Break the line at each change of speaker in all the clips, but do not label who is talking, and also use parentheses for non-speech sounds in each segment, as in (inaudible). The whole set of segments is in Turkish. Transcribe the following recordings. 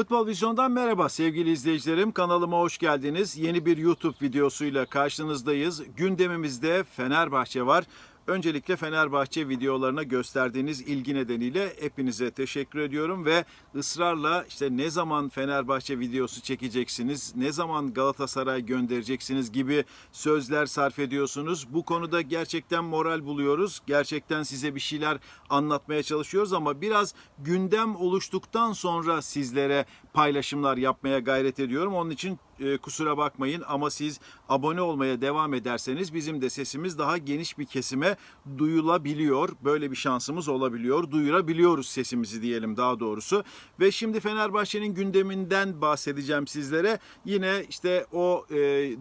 Futbol Vizyon'dan merhaba sevgili izleyicilerim. Kanalıma hoş geldiniz. Yeni bir YouTube videosuyla karşınızdayız. Gündemimizde Fenerbahçe var. Öncelikle Fenerbahçe videolarına gösterdiğiniz ilgi nedeniyle hepinize teşekkür ediyorum ve ısrarla işte ne zaman Fenerbahçe videosu çekeceksiniz, ne zaman Galatasaray göndereceksiniz gibi sözler sarf ediyorsunuz. Bu konuda gerçekten moral buluyoruz. Gerçekten size bir şeyler anlatmaya çalışıyoruz ama biraz gündem oluştuktan sonra sizlere paylaşımlar yapmaya gayret ediyorum. Onun için e, kusura bakmayın ama siz abone olmaya devam ederseniz bizim de sesimiz daha geniş bir kesime duyulabiliyor. Böyle bir şansımız olabiliyor. Duyurabiliyoruz sesimizi diyelim daha doğrusu. Ve şimdi Fenerbahçe'nin gündeminden bahsedeceğim sizlere. Yine işte o e,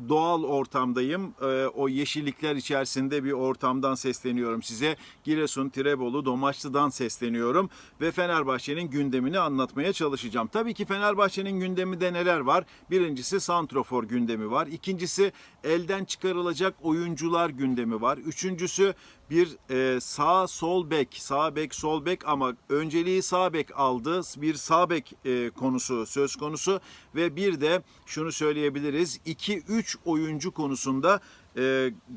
doğal ortamdayım. E, o yeşillikler içerisinde bir ortamdan sesleniyorum size. Giresun, Tirebolu, Domaçlı'dan sesleniyorum ve Fenerbahçe'nin gündemini anlatmaya çalışacağım. Tabii ki Fenerbahçe'nin gündeminde neler var? Birincisi santrofor gündemi var. İkincisi elden çıkarılacak oyuncular gündemi var. Üçüncüsü bir e, sağ sol bek, sağ bek sol bek ama önceliği sağ bek aldı. Bir sağ bek e, konusu söz konusu ve bir de şunu söyleyebiliriz. 2-3 oyuncu konusunda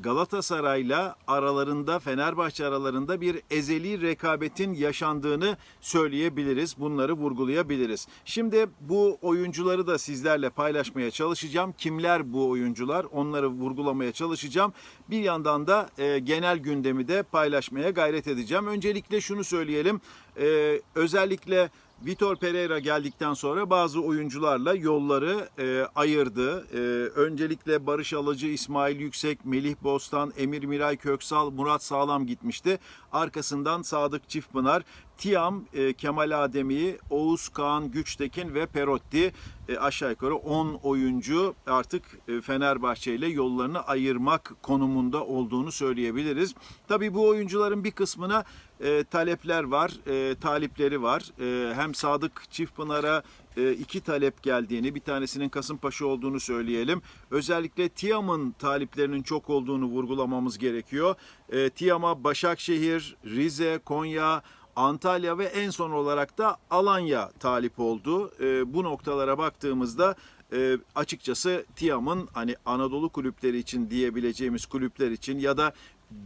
Galatasaray'la aralarında Fenerbahçe aralarında bir ezeli rekabetin yaşandığını söyleyebiliriz. Bunları vurgulayabiliriz. Şimdi bu oyuncuları da sizlerle paylaşmaya çalışacağım. Kimler bu oyuncular? Onları vurgulamaya çalışacağım. Bir yandan da e, genel gündemi de paylaşmaya gayret edeceğim. Öncelikle şunu söyleyelim. E, özellikle Vitor Pereira geldikten sonra bazı oyuncularla yolları e, ayırdı. E, öncelikle Barış Alıcı, İsmail Yüksek, Melih Bostan, Emir Miray Köksal, Murat Sağlam gitmişti. Arkasından Sadık Çiftpınar, Tiam, e, Kemal Ademi, Oğuz Kağan, Güçtekin ve Perotti e, aşağı yukarı 10 oyuncu artık e, Fenerbahçe ile yollarını ayırmak konumunda olduğunu söyleyebiliriz. Tabii bu oyuncuların bir kısmına e, talepler var, e, talipleri var. E, hem Sadık Çiftpınar'a e, iki talep geldiğini, bir tanesinin Kasımpaşa olduğunu söyleyelim. Özellikle Tiam'ın taliplerinin çok olduğunu vurgulamamız gerekiyor. E, Tiam'a Başakşehir, Rize, Konya, Antalya ve en son olarak da Alanya talip oldu. E, bu noktalara baktığımızda e, açıkçası Tiam'ın hani Anadolu kulüpleri için diyebileceğimiz kulüpler için ya da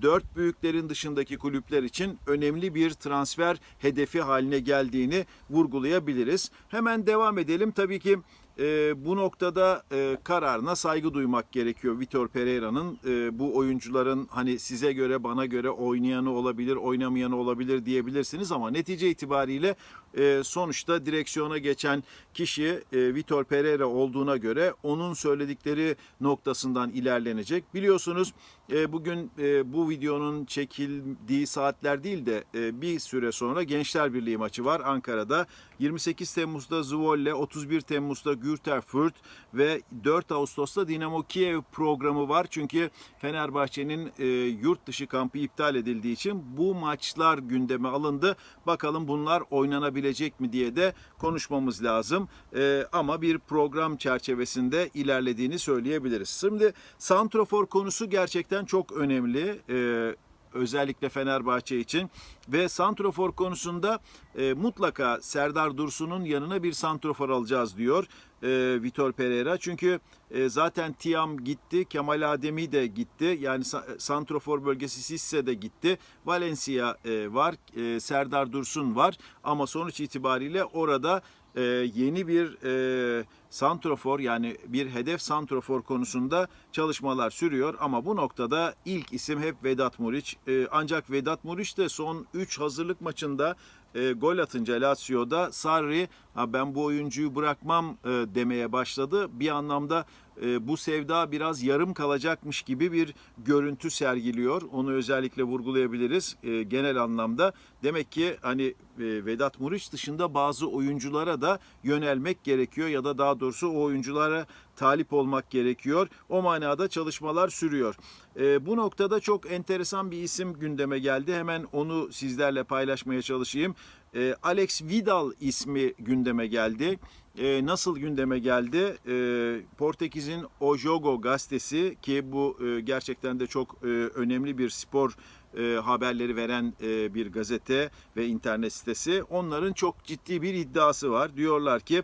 dört büyüklerin dışındaki kulüpler için önemli bir transfer hedefi haline geldiğini vurgulayabiliriz. Hemen devam edelim. Tabii ki e, bu noktada e, kararına saygı duymak gerekiyor Vitor Pereira'nın. E, bu oyuncuların hani size göre bana göre oynayanı olabilir, oynamayanı olabilir diyebilirsiniz ama netice itibariyle e, sonuçta direksiyona geçen kişi e, Vitor Pereira olduğuna göre onun söyledikleri noktasından ilerlenecek. Biliyorsunuz e, bugün e, bu videonun çekildiği saatler değil de e, bir süre sonra Gençler Birliği maçı var Ankara'da. 28 Temmuz'da Zwolle, 31 Temmuz'da Gürter Fürth ve 4 Ağustos'ta Dinamo Kiev programı var. Çünkü Fenerbahçe'nin yurt dışı kampı iptal edildiği için bu maçlar gündeme alındı. Bakalım bunlar oynanabilecek mi diye de konuşmamız lazım. E, ama bir program çerçevesinde ilerlediğini söyleyebiliriz. Şimdi Santrofor konusu gerçekten çok önemli. E, özellikle Fenerbahçe için ve santrofor konusunda e, mutlaka Serdar Dursun'un yanına bir santrofor alacağız diyor e, Vitor Pereira. Çünkü e, zaten Tiam gitti, Kemal Ademi de gitti. Yani sa- santrofor bölgesi Sisse de gitti. Valencia e, var, e, Serdar Dursun var ama sonuç itibariyle orada e, yeni bir e, santrofor yani bir hedef santrofor konusunda çalışmalar sürüyor ama bu noktada ilk isim hep Vedat Muriç. E, ancak Vedat Muriç de son 3 hazırlık maçında e, gol atınca Lazio'da Sarri ben bu oyuncuyu bırakmam e, demeye başladı. Bir anlamda e, bu sevda biraz yarım kalacakmış gibi bir görüntü sergiliyor. Onu özellikle vurgulayabiliriz e, genel anlamda. Demek ki hani e, Vedat Muriç dışında bazı oyunculara da yönelmek gerekiyor ya da daha doğrusu o oyunculara talip olmak gerekiyor. O manada çalışmalar sürüyor. Bu noktada çok enteresan bir isim gündeme geldi. Hemen onu sizlerle paylaşmaya çalışayım. E, Alex Vidal ismi gündeme geldi. E, nasıl gündeme geldi? E, Portekiz'in O Jogo gazetesi ki bu e, gerçekten de çok e, önemli bir spor e, haberleri veren bir gazete ve internet sitesi. Onların çok ciddi bir iddiası var. Diyorlar ki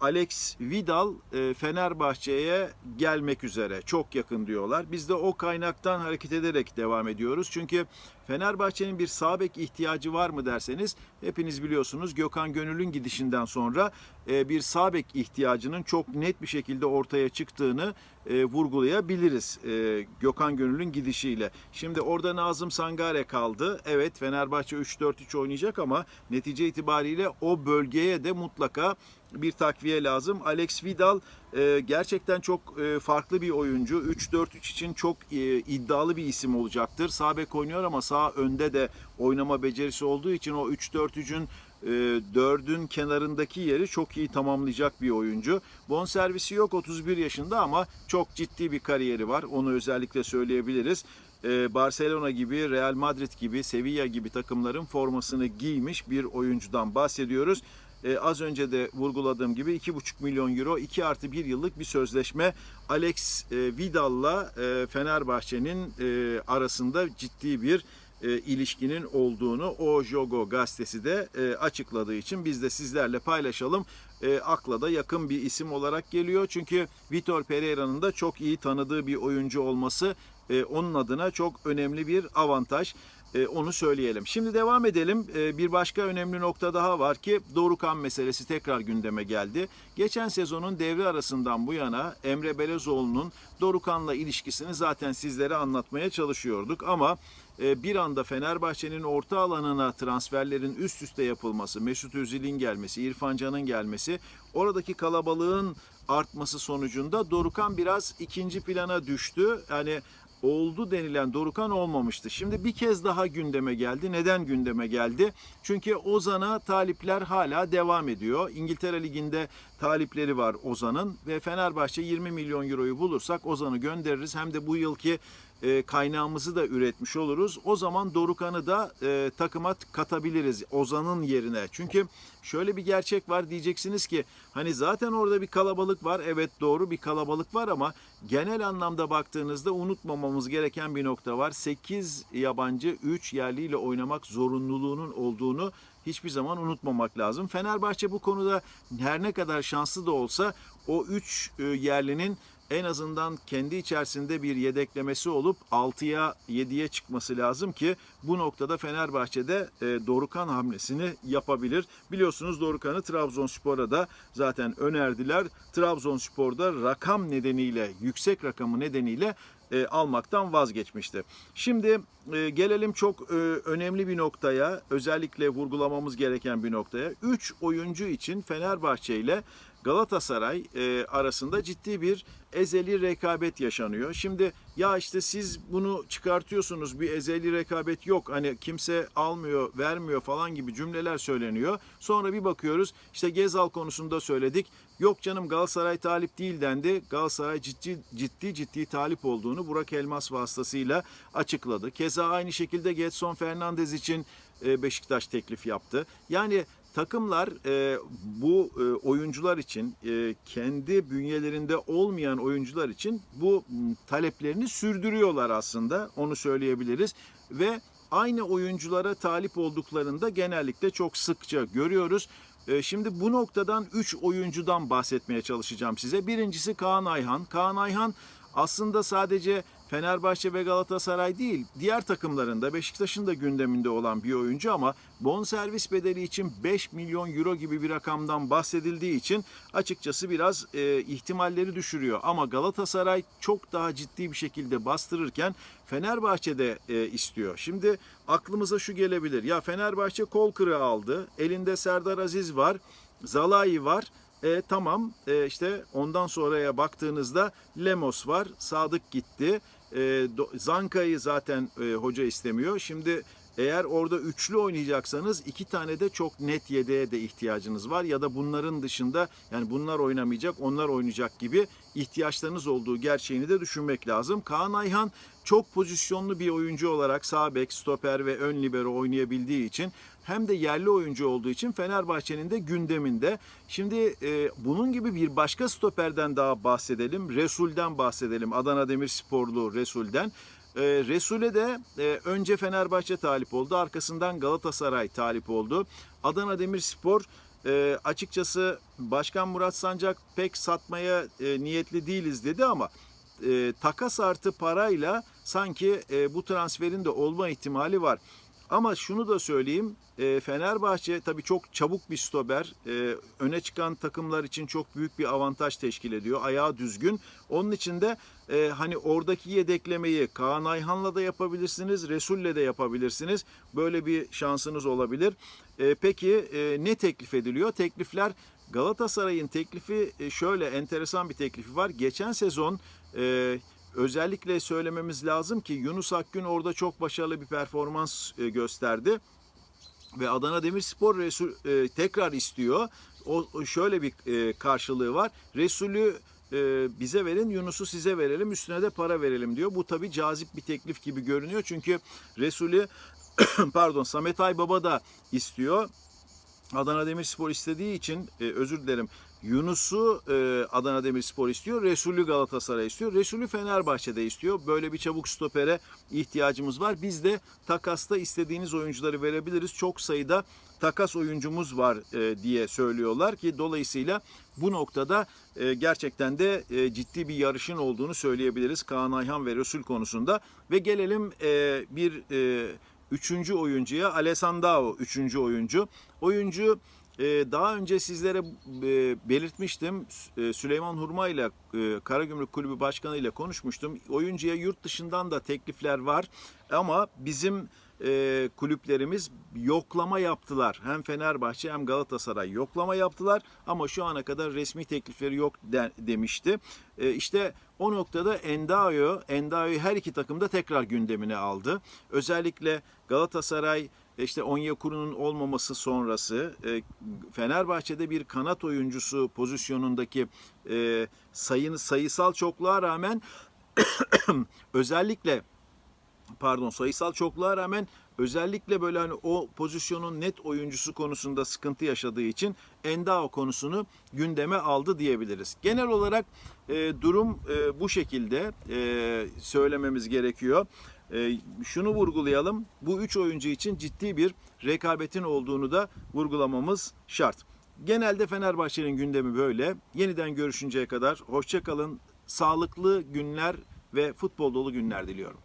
Alex Vidal e, Fenerbahçe'ye gelmek üzere. Çok yakın diyorlar. Biz de o kaynaktan hareket ederek devam ediyoruz. Çünkü Fenerbahçe'nin bir sağ bek ihtiyacı var mı derseniz hepiniz biliyorsunuz Gökhan Gönül'ün gidişinden sonra bir sağ bek ihtiyacının çok net bir şekilde ortaya çıktığını e, vurgulayabiliriz e, Gökhan Gönül'ün gidişiyle. Şimdi orada Nazım Sangare kaldı. Evet Fenerbahçe 3-4-3 oynayacak ama netice itibariyle o bölgeye de mutlaka bir takviye lazım. Alex Vidal e, gerçekten çok e, farklı bir oyuncu. 3-4-3 için çok e, iddialı bir isim olacaktır. Sağ bek oynuyor ama sağ önde de oynama becerisi olduğu için o 3-4-3'ün e, dördün kenarındaki yeri çok iyi tamamlayacak bir oyuncu. Bonservisi yok 31 yaşında ama çok ciddi bir kariyeri var. Onu özellikle söyleyebiliriz. E, Barcelona gibi, Real Madrid gibi, Sevilla gibi takımların formasını giymiş bir oyuncudan bahsediyoruz. E, az önce de vurguladığım gibi 2,5 milyon euro 2 artı 1 yıllık bir sözleşme Alex e, Vidal'la e, Fenerbahçe'nin e, arasında ciddi bir e, ilişkinin olduğunu o Jogo gazetesi de e, açıkladığı için biz de sizlerle paylaşalım. E, akla da yakın bir isim olarak geliyor. Çünkü Vitor Pereira'nın da çok iyi tanıdığı bir oyuncu olması e, onun adına çok önemli bir avantaj. E, onu söyleyelim. Şimdi devam edelim. E, bir başka önemli nokta daha var ki Dorukan meselesi tekrar gündeme geldi. Geçen sezonun devre arasından bu yana Emre Belezoğlu'nun Dorukan'la ilişkisini zaten sizlere anlatmaya çalışıyorduk ama bir anda Fenerbahçe'nin orta alanına transferlerin üst üste yapılması, Mesut Özil'in gelmesi, İrfan Can'ın gelmesi, oradaki kalabalığın artması sonucunda Dorukan biraz ikinci plana düştü. Yani oldu denilen Dorukan olmamıştı. Şimdi bir kez daha gündeme geldi. Neden gündeme geldi? Çünkü Ozan'a talipler hala devam ediyor. İngiltere Ligi'nde talipleri var Ozan'ın ve Fenerbahçe 20 milyon euroyu bulursak Ozan'ı göndeririz. Hem de bu yılki e, kaynağımızı da üretmiş oluruz. O zaman Dorukan'ı da e, takıma katabiliriz Ozan'ın yerine. Çünkü şöyle bir gerçek var diyeceksiniz ki hani zaten orada bir kalabalık var. Evet doğru bir kalabalık var ama genel anlamda baktığınızda unutmamamız gereken bir nokta var. 8 yabancı 3 yerliyle oynamak zorunluluğunun olduğunu hiçbir zaman unutmamak lazım. Fenerbahçe bu konuda her ne kadar şanslı da olsa o 3 yerlinin en azından kendi içerisinde bir yedeklemesi olup 6'ya 7'ye çıkması lazım ki bu noktada Fenerbahçe'de e, Dorukan hamlesini yapabilir. Biliyorsunuz Dorukan'ı Trabzonspor'a da zaten önerdiler. Trabzonspor'da rakam nedeniyle, yüksek rakamı nedeniyle e, almaktan vazgeçmişti. Şimdi e, gelelim çok e, önemli bir noktaya, özellikle vurgulamamız gereken bir noktaya. 3 oyuncu için Fenerbahçe ile Galatasaray e, arasında ciddi bir ezeli rekabet yaşanıyor. Şimdi ya işte siz bunu çıkartıyorsunuz bir ezeli rekabet yok hani kimse almıyor vermiyor falan gibi cümleler söyleniyor. Sonra bir bakıyoruz işte Gezal konusunda söyledik. Yok canım Galatasaray talip değil dendi. Galatasaray ciddi ciddi ciddi talip olduğunu Burak Elmas vasıtasıyla açıkladı. Keza aynı şekilde Getson Fernandez için e, Beşiktaş teklif yaptı. Yani takımlar e, bu e, oyuncular için kendi bünyelerinde olmayan oyuncular için bu taleplerini sürdürüyorlar aslında onu söyleyebiliriz ve aynı oyunculara talip olduklarında genellikle çok sıkça görüyoruz. E, Şimdi bu noktadan 3 oyuncudan bahsetmeye çalışacağım size. Birincisi Kaan Ayhan. Kaan Ayhan aslında sadece Fenerbahçe ve Galatasaray değil, diğer takımların da Beşiktaş'ın da gündeminde olan bir oyuncu ama bonservis bedeli için 5 milyon euro gibi bir rakamdan bahsedildiği için açıkçası biraz e, ihtimalleri düşürüyor. Ama Galatasaray çok daha ciddi bir şekilde bastırırken Fenerbahçe de e, istiyor. Şimdi aklımıza şu gelebilir. Ya Fenerbahçe kol kırığı aldı. Elinde Serdar Aziz var. Zalai var. E, tamam e, işte ondan sonraya baktığınızda Lemos var. Sadık gitti. E, Zanka'yı zaten e, hoca istemiyor. Şimdi eğer orada üçlü oynayacaksanız iki tane de çok net yedeğe de ihtiyacınız var. Ya da bunların dışında yani bunlar oynamayacak onlar oynayacak gibi ihtiyaçlarınız olduğu gerçeğini de düşünmek lazım. Kaan Ayhan çok pozisyonlu bir oyuncu olarak sağ bek, stoper ve ön libero oynayabildiği için hem de yerli oyuncu olduğu için Fenerbahçe'nin de gündeminde. Şimdi e, bunun gibi bir başka stoperden daha bahsedelim. Resul'den bahsedelim. Adana Demirsporlu Resul'den. E, Resul'e de e, önce Fenerbahçe talip oldu. Arkasından Galatasaray talip oldu. Adana Demirspor e, açıkçası Başkan Murat Sancak pek satmaya e, niyetli değiliz dedi ama takas artı parayla sanki bu transferin de olma ihtimali var. Ama şunu da söyleyeyim. e, Fenerbahçe tabii çok çabuk bir stoper. E, öne çıkan takımlar için çok büyük bir avantaj teşkil ediyor. Ayağı düzgün. Onun için de e, hani oradaki yedeklemeyi Kaan Ayhan'la da yapabilirsiniz. Resul'le de yapabilirsiniz. Böyle bir şansınız olabilir. E, peki e, ne teklif ediliyor? Teklifler Galatasaray'ın teklifi e, şöyle enteresan bir teklifi var. Geçen sezon e, özellikle söylememiz lazım ki Yunus Akgün orada çok başarılı bir performans e, gösterdi ve Adana Demirspor Resul e, tekrar istiyor. O, şöyle bir e, karşılığı var. Resulü bize verin, Yunus'u size verelim, üstüne de para verelim diyor. Bu tabii cazip bir teklif gibi görünüyor. Çünkü Resulü (coughs) pardon Samet Aybaba da istiyor. Adana Demirspor istediği için özür dilerim. Yunus'u e, Adana Demirspor istiyor. Resulü Galatasaray istiyor. Resulü Fenerbahçe'de istiyor. Böyle bir çabuk stopere ihtiyacımız var. Biz de takasta istediğiniz oyuncuları verebiliriz. Çok sayıda takas oyuncumuz var e, diye söylüyorlar ki dolayısıyla bu noktada e, gerçekten de e, ciddi bir yarışın olduğunu söyleyebiliriz Kaan Ayhan ve Resul konusunda. Ve gelelim e, bir e, üçüncü oyuncuya Alessandro üçüncü oyuncu. Oyuncu daha önce sizlere e, belirtmiştim. E, Süleyman Hurma ile e, Karagümrük Kulübü Başkanı ile konuşmuştum. Oyuncuya yurt dışından da teklifler var ama bizim kulüplerimiz yoklama yaptılar. Hem Fenerbahçe hem Galatasaray yoklama yaptılar ama şu ana kadar resmi teklifleri yok de- demişti. E, işte o noktada Endao'yu, Endao'yu her iki takım da tekrar gündemine aldı. Özellikle Galatasaray işte Onyekuru'nun olmaması sonrası e, Fenerbahçe'de bir kanat oyuncusu pozisyonundaki e, sayını sayısal çokluğa rağmen (coughs) özellikle pardon sayısal çokluğa rağmen özellikle böyle hani o pozisyonun net oyuncusu konusunda sıkıntı yaşadığı için Endao konusunu gündeme aldı diyebiliriz. Genel olarak e, durum e, bu şekilde e, söylememiz gerekiyor. E, şunu vurgulayalım. Bu üç oyuncu için ciddi bir rekabetin olduğunu da vurgulamamız şart. Genelde Fenerbahçe'nin gündemi böyle. Yeniden görüşünceye kadar hoşça kalın. Sağlıklı günler ve futbol dolu günler diliyorum.